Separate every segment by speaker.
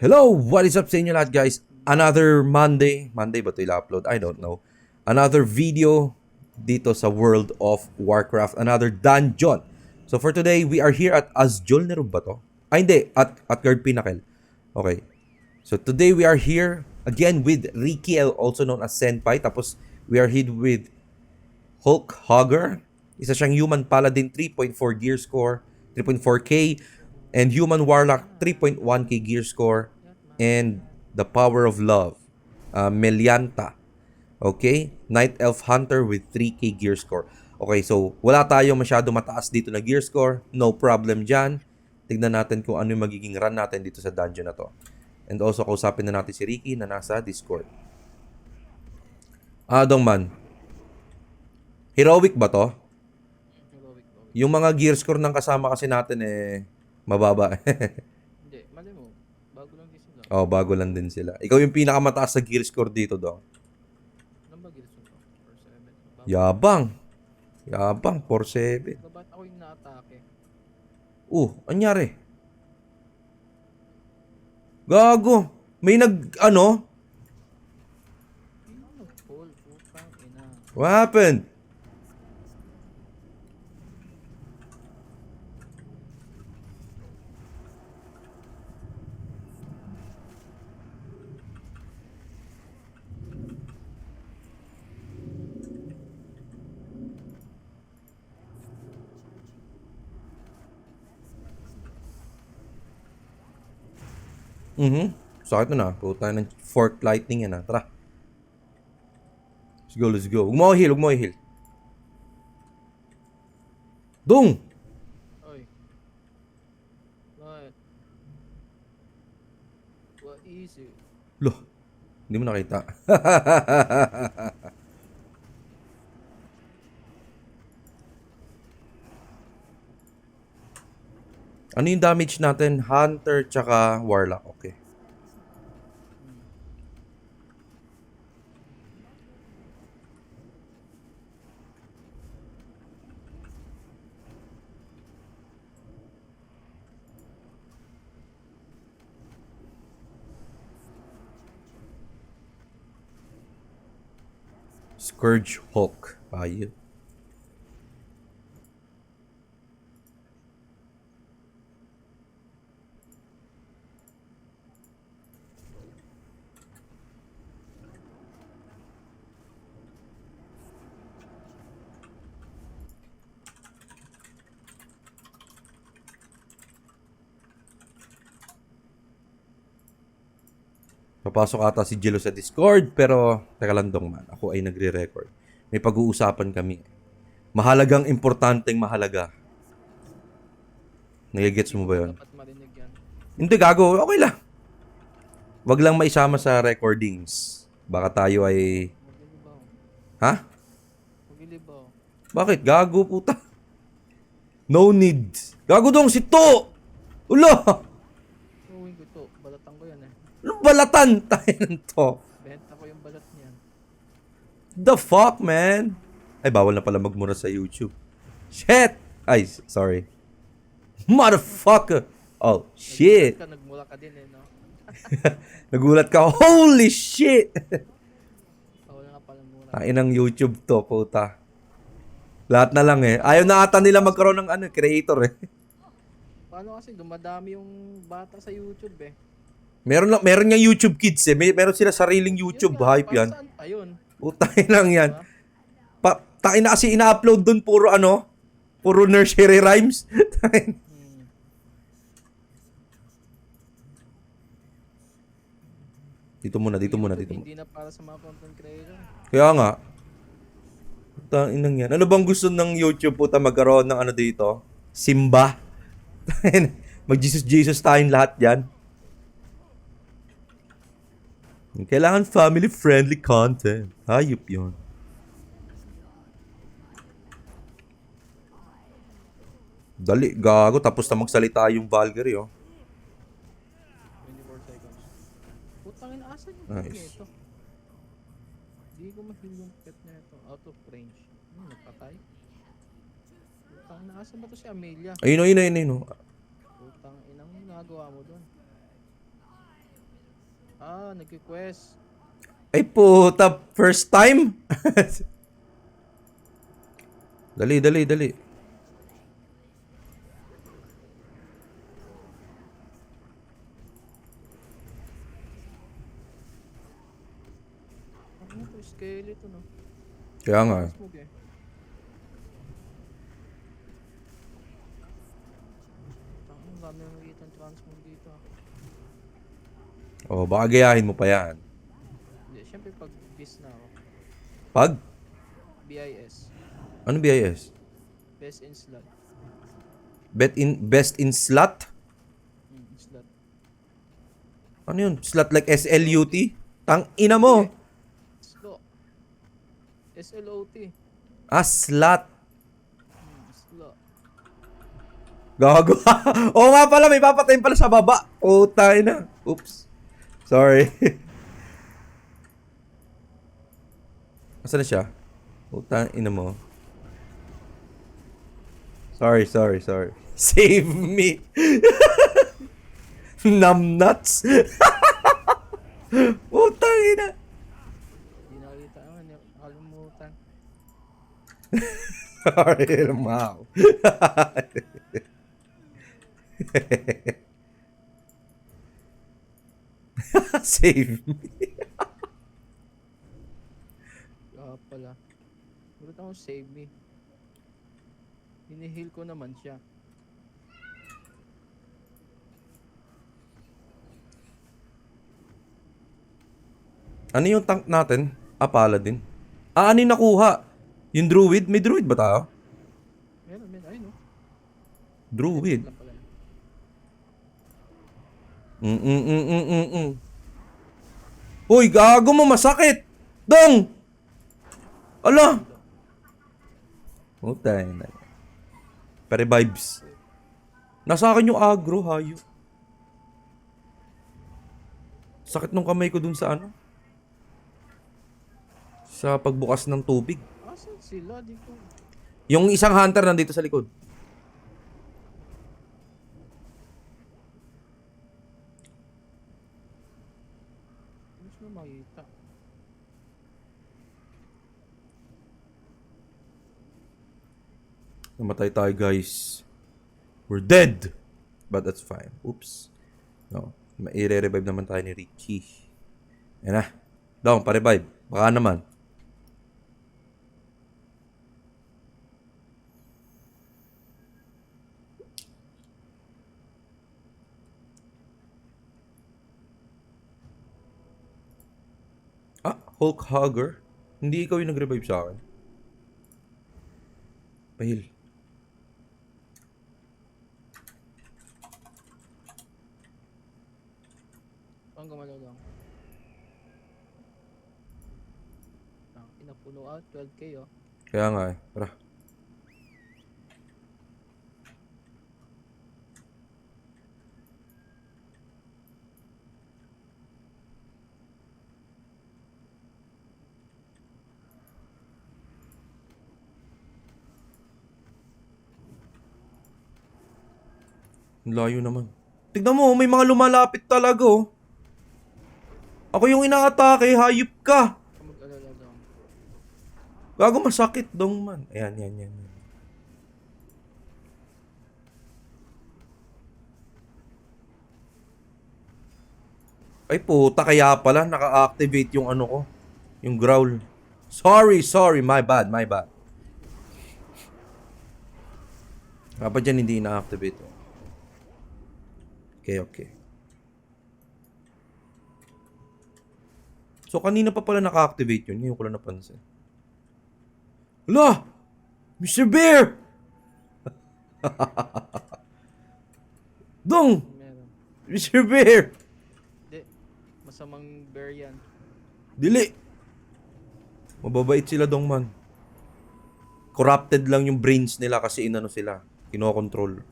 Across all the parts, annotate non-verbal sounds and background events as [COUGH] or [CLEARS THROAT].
Speaker 1: Hello! What is up sa inyo lahat guys? Another Monday. Monday ba ito upload I don't know. Another video dito sa World of Warcraft. Another dungeon. So for today, we are here at Azjol Nerub ba to? Ay hindi, at, at Guard Pinnacle. Okay. So today we are here again with Ricky, also known as Senpai. Tapos we are here with Hulk Hogger. Isa siyang human paladin, 3.4 gear score, 3.4k. And human warlock, 3.1k gear score. And the power of love, uh, Melianta. Okay? Night Elf Hunter with 3k gear score. Okay, so wala tayo masyado mataas dito na gear score. No problem dyan. Tignan natin kung ano yung magiging run natin dito sa dungeon na to. And also, kausapin na natin si Ricky na nasa Discord. Ah, Dongman. Heroic ba to? Yung mga gear score ng kasama kasi natin eh, mababa. [LAUGHS]
Speaker 2: Hindi, mali mo. Bago lang din sila.
Speaker 1: oh, bago lang din sila. Ikaw yung pinakamataas sa gear score dito, Dong.
Speaker 2: Ilan ba mo to? 4-7? Bago.
Speaker 1: Yabang. Yabang, 4-7.
Speaker 2: Ba't ako yung na-atake?
Speaker 1: Uh, anyari? Gago. May nag, ano?
Speaker 2: Ina.
Speaker 1: What happened? Mhm. Sakit na na. Puta ng fork lightning yan ah. Tara. Let's go, let's go. Huwag mo ako heal, huwag mo ako heal. Dong!
Speaker 2: Oy. What? What is it?
Speaker 1: Loh, hindi mo nakita. [LAUGHS] ano yung damage natin? Hunter tsaka Warlock. Okay. Scourge Hulk. Ayun. Papasok ata si Jello sa Discord, pero teka lang dong man, ako ay nagre-record. May pag-uusapan kami. Mahalagang importanteng mahalaga. Nagigets mo ba yun? Hindi, gago. Okay lang. Wag lang maisama sa recordings. Baka tayo ay... Ha?
Speaker 2: Magilibaw.
Speaker 1: Bakit? Gago, puta. No need. Gago dong si To! Ulo!
Speaker 2: Uwing ko ito. Balatan ko yan eh.
Speaker 1: Anong balatan [LAUGHS] tayo ng to?
Speaker 2: Benta ko yung balat niyan.
Speaker 1: The fuck, man? Ay, bawal na pala magmura sa YouTube. Shit! Ay, sorry. Motherfucker! Oh, shit!
Speaker 2: Ka, nagmula ka din eh, no? [LAUGHS]
Speaker 1: Nagulat ka. Holy shit! [LAUGHS]
Speaker 2: Bawal na pala mura.
Speaker 1: Kain ng YouTube to, puta. Lahat na lang eh. Ayaw na ata nila magkaroon ng ano, creator eh.
Speaker 2: Paano kasi dumadami yung bata sa YouTube eh.
Speaker 1: Meron lang, meron nga YouTube Kids eh. May, meron sila sariling YouTube.
Speaker 2: Yun
Speaker 1: Hype yan.
Speaker 2: Saan pa yun?
Speaker 1: Putay lang yan.
Speaker 2: Diba?
Speaker 1: Pa, tayo na kasi ina-upload dun puro ano, puro nursery rhymes.
Speaker 2: Hmm. [LAUGHS]
Speaker 1: dito muna, dito muna, dito muna.
Speaker 2: Hindi na para sa mga content creator.
Speaker 1: Kaya nga. Putang inang yan. Ano bang gusto ng YouTube puta magkaroon ng ano dito? Simba. [LAUGHS] Mag Jesus Jesus tayong lahat yan. Kailangan family friendly content. Hayop yun. Dali, gago. Tapos na magsalita yung Valkyrie, oh.
Speaker 2: 24 seconds. Putang ina, asan yung
Speaker 1: Nice.
Speaker 2: ito? Hindi ko ma-heal yung pet na ito. Out of range. Hmm, nagpatay. Putang ina, asan ba to si Amelia?
Speaker 1: Ayun, ayun, ayun, ayun. oh.
Speaker 2: Putang inang ginagawa mo doon. Ah, nagki-quest.
Speaker 1: Ay puta, first time? [LAUGHS] dali, dali, dali.
Speaker 2: Ano to, skeleton no?
Speaker 1: Kaya nga.
Speaker 2: Smog eh. Ang dami ng nakikita ng transmog dito. ah.
Speaker 1: Oh, baka gayahin mo pa yan.
Speaker 2: Hindi, syempre pag bis na ako.
Speaker 1: Pag?
Speaker 2: BIS.
Speaker 1: Ano BIS?
Speaker 2: Best in slot.
Speaker 1: Bet in, best in slot?
Speaker 2: Hmm, slot.
Speaker 1: Ano yun? Slot like SLUT? Tang ina mo.
Speaker 2: Slot. SLOT.
Speaker 1: Ah, slot.
Speaker 2: Hmm, slot.
Speaker 1: Gago. [LAUGHS] Oo nga pala, may papatayin pala sa baba. Puta na. Oops. Sorry. [LAUGHS] Asa na siya? Puta ina mo. Sorry, sorry, sorry. [LAUGHS] Save me. [LAUGHS] Numbnuts. Puta ina.
Speaker 2: Hindi nakakita naman. eh. Nakalimutan.
Speaker 1: Sorry, lumaw. [LAUGHS] Save me.
Speaker 2: Ah, pala. Bakit ako save me? Hinihil ko naman siya.
Speaker 1: Ano yung tank natin? Ah, paladin. Ah, ano yung nakuha? Yung druid? May druid ba tayo?
Speaker 2: Meron, meron. Ayun, no?
Speaker 1: Druid.
Speaker 2: Lang pala.
Speaker 1: Mm mm mm mm mm mm. Uy, gago mo, masakit! Dong! Ala! Puta na. Pare vibes. Nasa akin yung agro, hayo. Sakit nung kamay ko dun sa ano? Sa pagbukas ng tubig.
Speaker 2: Asan sila? Di ko.
Speaker 1: Yung isang hunter nandito sa likod.
Speaker 2: Gusto na makita.
Speaker 1: Namatay tayo, guys. We're dead! But that's fine. Oops. No. Maire-revive naman tayo ni Ricky. Yan na. Dong, pa-revive. Baka naman. Ah, Hulk Hugger? Hindi ikaw yung nag-revive sa akin. Pahil.
Speaker 2: Ang gumalaw lang. Ah, inapuno out. 12k oh.
Speaker 1: Kaya nga eh. Tara. Layo naman. Tignan mo, may mga lumalapit talaga oh. Ako yung inaatake, hayop ka. Gago masakit dong man. Ayan, yan, yan. Ay puta, kaya pala naka-activate yung ano ko. Yung growl. Sorry, sorry. My bad, my bad. Dapat dyan hindi na-activate. Okay, okay. So, kanina pa pala naka-activate yun. Ngayon ko lang napansin. Hala! Mr. Bear! [LAUGHS] Dong!
Speaker 2: Meron.
Speaker 1: Mr. Bear!
Speaker 2: Hindi. Masamang bear yan.
Speaker 1: Dili! Mababait sila dong man. Corrupted lang yung brains nila kasi inano sila. Kinokontrol.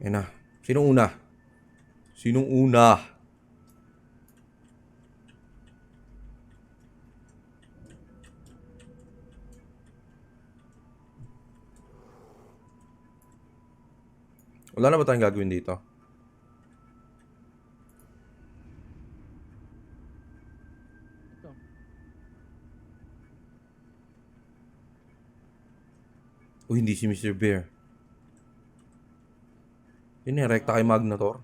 Speaker 1: Yan na. Sinong una? Sinong una? Wala na ba tayong gagawin dito?
Speaker 2: Ito.
Speaker 1: Oh, hindi si Mr. Bear. Yun eh, rekta kay Magnator.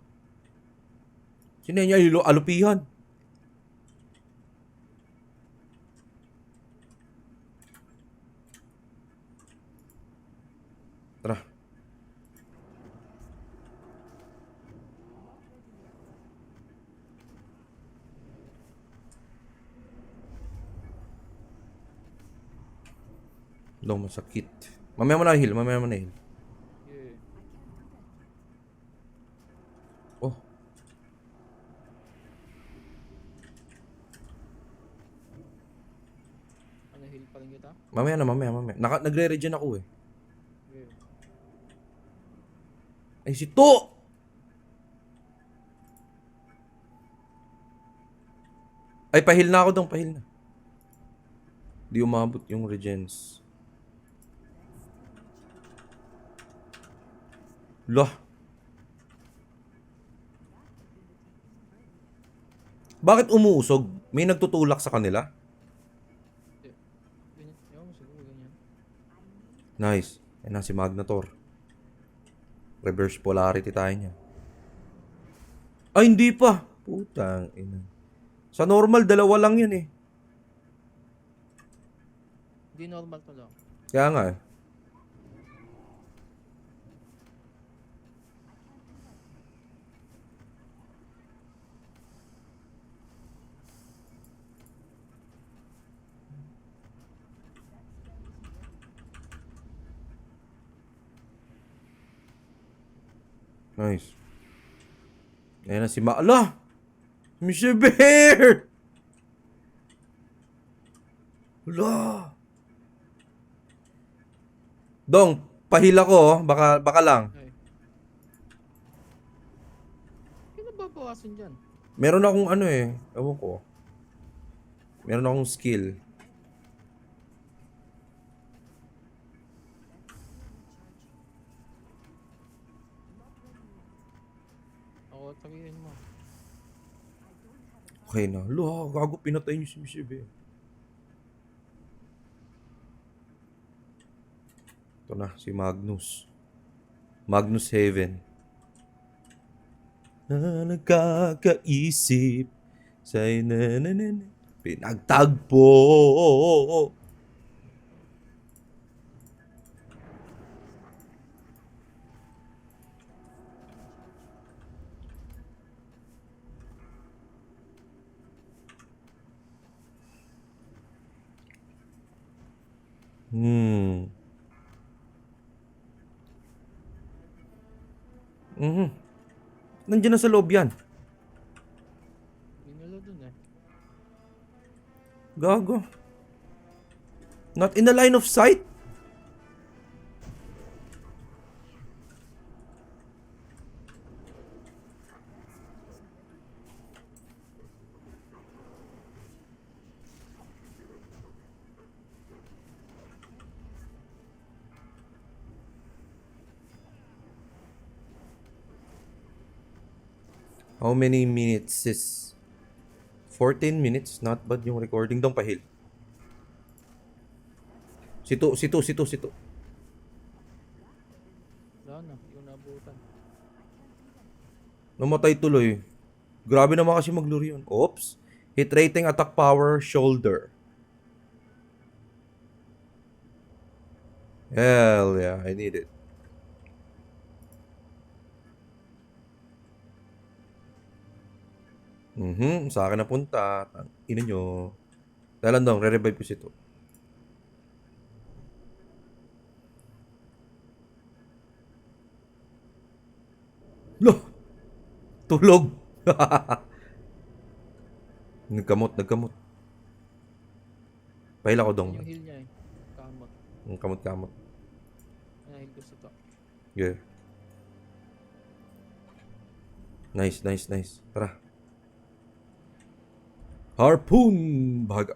Speaker 1: Sino niya ilo alupihan? Tara. Daw masakit. Mamaya mo na heal, mamaya mo na heal.
Speaker 2: Yeah.
Speaker 1: Oh.
Speaker 2: Ano, heal pa rin kita?
Speaker 1: Mamaya na, mamaya, mamaya. Naka, nagre-regen ako eh.
Speaker 2: Yeah.
Speaker 1: Ay, si To! Ay, pahil na ako dong, pahil na. Di umabot yung regens. Lah. Bakit umuusog? May nagtutulak sa kanila?
Speaker 2: Ganyan. Ewan ko siguro ganyan.
Speaker 1: Nice. Yan na si Magnator. Reverse polarity tayo niya. Ay, hindi pa. Putang ina. Sa normal, dalawa lang yan eh.
Speaker 2: Hindi normal to lang.
Speaker 1: Kaya nga eh. Nice. Ayan na si Ma... Ala! Mr. Bear! Ala! Dong, pahila ko oh. Baka, baka lang.
Speaker 2: Kailan babawasan dyan?
Speaker 1: Meron akong ano eh. Ewan ko. Meron akong skill.
Speaker 2: Ako, tagihin mo.
Speaker 1: Okay na. Lo, gago pinatay niyo si Mr. Bear. Ito na, si Magnus. Magnus Haven. Na nagkakaisip sa na, na, na, na, pinagtagpo. Hmm. Mhm. Nandiyan na sa loob yan.
Speaker 2: Dinala dun eh.
Speaker 1: Gago. Not in the line of sight? How many minutes is 14 minutes, not bad yung recording dong pahil. Sito, sito, sito, sito.
Speaker 2: Wala na, yung nabutan.
Speaker 1: Namatay tuloy. Grabe naman kasi magluri yun. Oops. Hit rating, attack power, shoulder. Hell yeah, I need it. Mhm, sa akin napunta. Tang- Ina nyo. Dalan dong, re-revive ko si to. Loh! Tulog! [LAUGHS] nagkamot, nagkamot. Pahila ko dong.
Speaker 2: Yung heal niya eh. Kamot.
Speaker 1: Ang kamot-kamot.
Speaker 2: Heal ko sa to.
Speaker 1: Yeah. Nice, nice, nice. Tara. Harpoon, भागा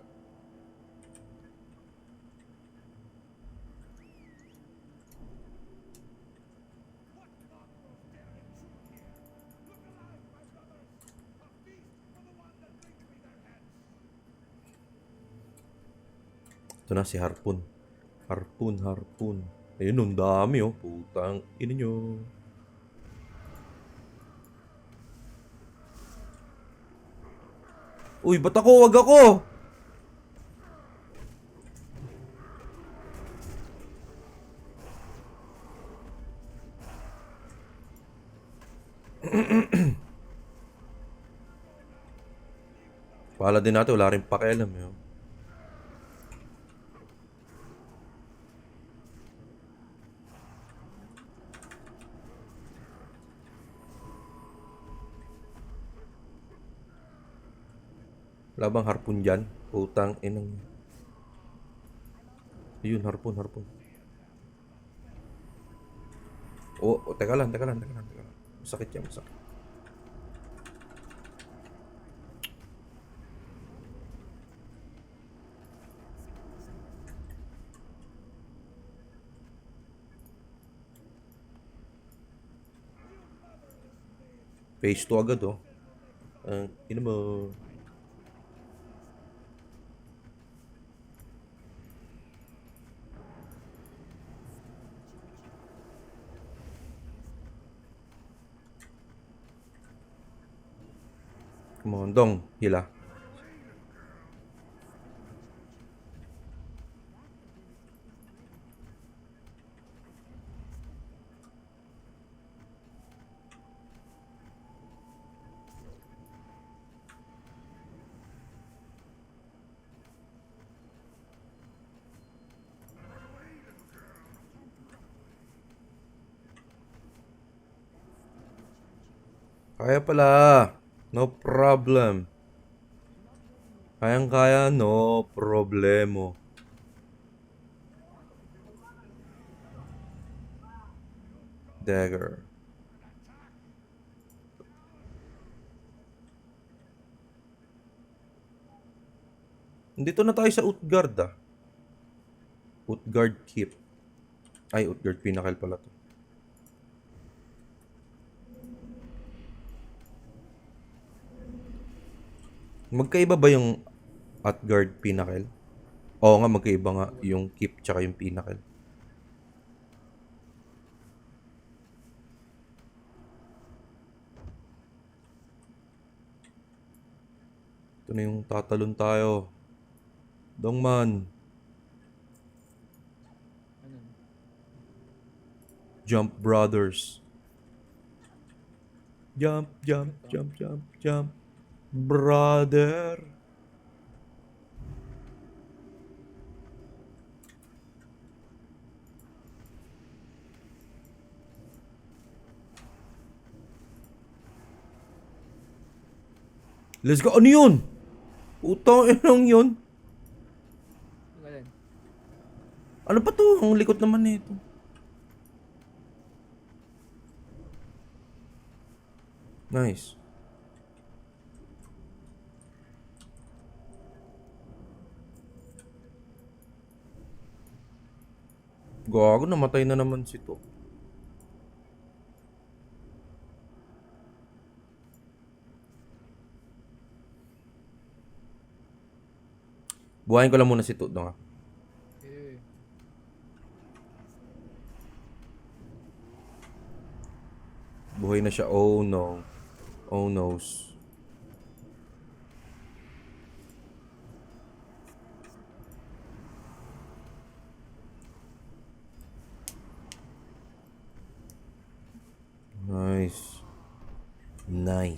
Speaker 1: Ito na si Harpoon. Harpoon, Harpoon. Ayun, ang dami oh. Putang ininyo. nyo. Uy, ba't ako? Wag ako! [CLEARS THROAT] Pala din natin, wala rin pakialam yun. Wala bang harpun dyan? Putang inang... Ayun, harpun, harpun. Oh, oh, teka lang, teka lang, teka lang, teka lang. Masakit yan, masakit. Phase 2 agad, oh. Ang ina mo. Come on, dong. Hila. Kaya pala. No problem. Kayang kaya, no problemo. Dagger. Dito na tayo sa Utgard ah. Utgard Keep. Ay, Utgard Pinnacle pala to. Magkaiba ba yung Utgard Pinnacle? Oo nga, magkaiba nga yung Keep tsaka yung Pinnacle. Ito na yung tatalon tayo. Dongman? Jump Brothers. Jump, jump, jump, jump, jump. Brother. Let's go. Ano yun? Utang inang yun. Ano pa to? Ang likot naman nito. Nice. Gago, namatay na naman si to. Buhayin ko lang muna si Tudong ha.
Speaker 2: Eh.
Speaker 1: Buhay na siya. Oh no. Oh noes. Nice.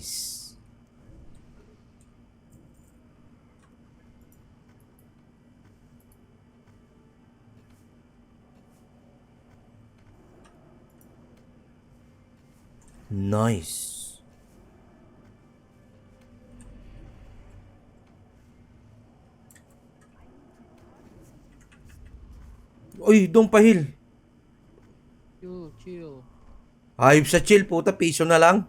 Speaker 1: Nice. Nice. Uy, dong pahil.
Speaker 2: Chill, chill.
Speaker 1: Hayop sa chill, puta. Piso na lang.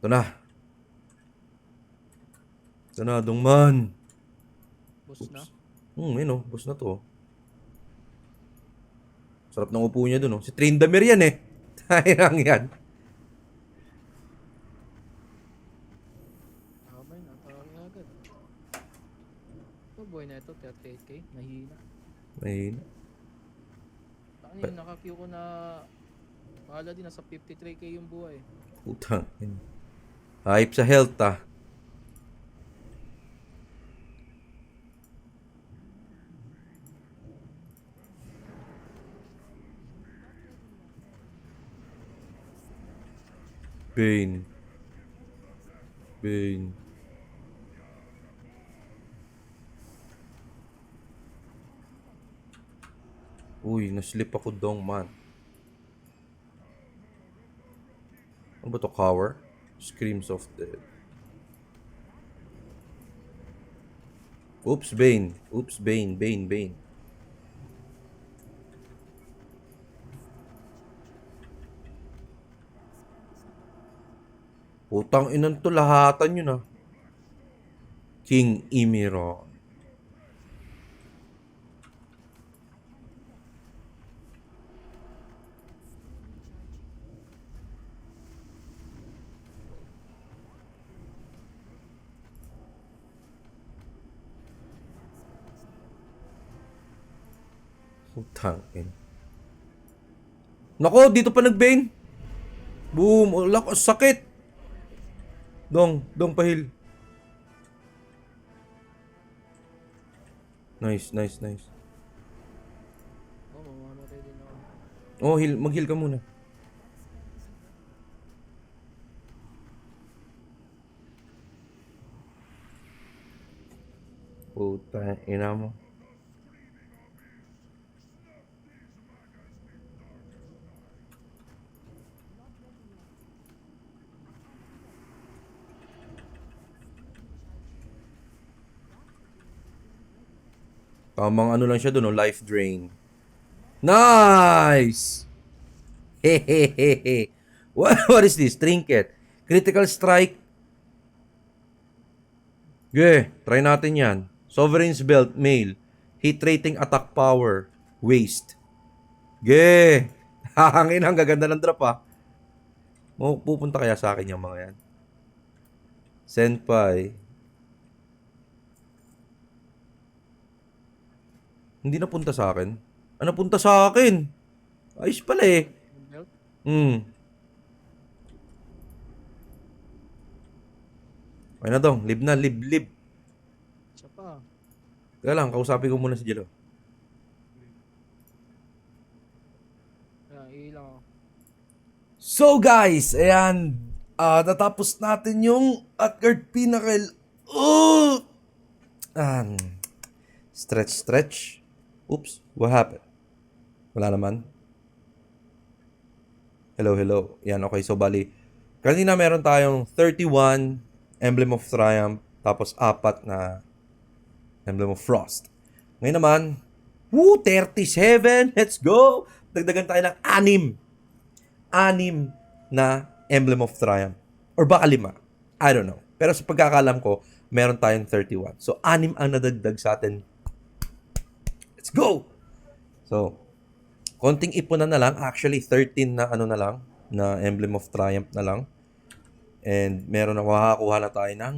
Speaker 1: Ito na. Ito na, dongman.
Speaker 2: Boss na?
Speaker 1: Hmm, yun oh. Boss na to. oh. Sarap ng upo niya dun oh. Si Trindamere yan eh. [LAUGHS] Tayo lang yan.
Speaker 2: Ito, boy na ito, 38k. Nahina.
Speaker 1: Mahina.
Speaker 2: Ano yun, naka-queue ko na... Bahala din, nasa 53k yung buhay.
Speaker 1: Putang. Hype sa health ah. Bane. Bane. Uy, naslip ako dong man. Ano ba to? Cower? Screams of death. Oops, Bane. Oops, Bane. Bane, Bane. Putang inan to lahatan yun ah. King Imiron. Putang ina. Nako, dito pa nag-bane. Boom! Wala ko, sakit! Dong, dong pahil. Nice, nice, nice.
Speaker 2: Oh,
Speaker 1: heal, mag-heal ka muna. Puta, ina mo. Tamang ano lang siya doon, no? life drain. Nice! Hehehehe. what, [LAUGHS] what is this? Trinket. Critical strike. Ge, try natin yan. Sovereign's Belt, male. Hit rating, attack power, waste. Ge! [LAUGHS] Hahangin ang gaganda ng drop ah. Pupunta kaya sa akin yung mga yan. Senpai. Hindi napunta sa akin. Ah, napunta sa akin. Ayos pala eh. Hmm. Okay na dong. Lib na. Lib, lib.
Speaker 2: Siya pa.
Speaker 1: Teka lang, kausapin ko muna si Jello.
Speaker 2: Ako.
Speaker 1: So guys, ayan. ah natapos natin yung Atgard Pinnacle. Oh! Um, stretch, stretch. Oops, what happened? Wala naman. Hello, hello. Yan, okay. So, bali, kanina meron tayong 31 Emblem of Triumph, tapos apat na Emblem of Frost. Ngayon naman, woo, 37! Let's go! Dagdagan tayo ng anim. Anim na Emblem of Triumph. Or baka lima. I don't know. Pero sa pagkakalam ko, meron tayong 31. So, anim ang nadagdag sa atin. Let's go! So, konting ipon na lang. Actually, 13 na ano na lang, na Emblem of Triumph na lang. And meron na makakakuha na tayo ng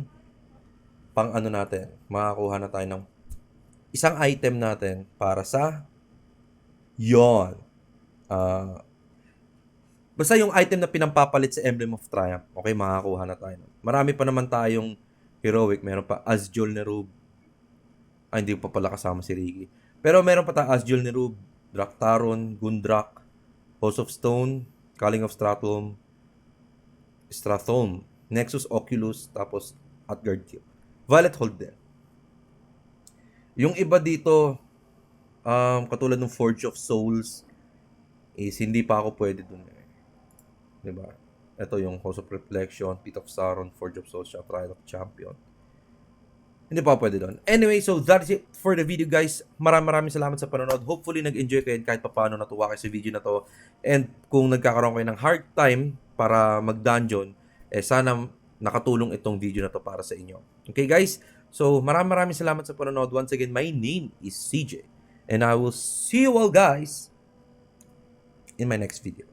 Speaker 1: pang ano natin. Makakakuha na tayo ng isang item natin para sa yon. Ah, basta yung item na pinampapalit sa Emblem of Triumph, okay, makakakuha na tayo. Marami pa naman tayong heroic. Meron pa Asjol Nerub. Ay, hindi pa pala kasama si Ricky. Pero meron pa tayong Asjol Nerub, Draktaron, Gundrak, Host of Stone, Calling of Stratum, Strathome, Nexus Oculus, tapos Atgard Cube. Violet Hold din. Yung iba dito, um, katulad ng Forge of Souls, is hindi pa ako pwede dun eh. Diba? Ito yung House of Reflection, Pit of Sauron, Forge of Souls, siya, Trial of Champion. Hindi pa pwede doon. Anyway, so that's it for the video guys. Maraming maraming salamat sa panonood. Hopefully nag-enjoy kayo kahit paano natuwa kayo sa video na to. And kung nagkakaroon kayo ng hard time para mag-dungeon, eh sana nakatulong itong video na to para sa inyo. Okay guys? So maraming maraming salamat sa panonood. Once again, my name is CJ. And I will see you all guys in my next video.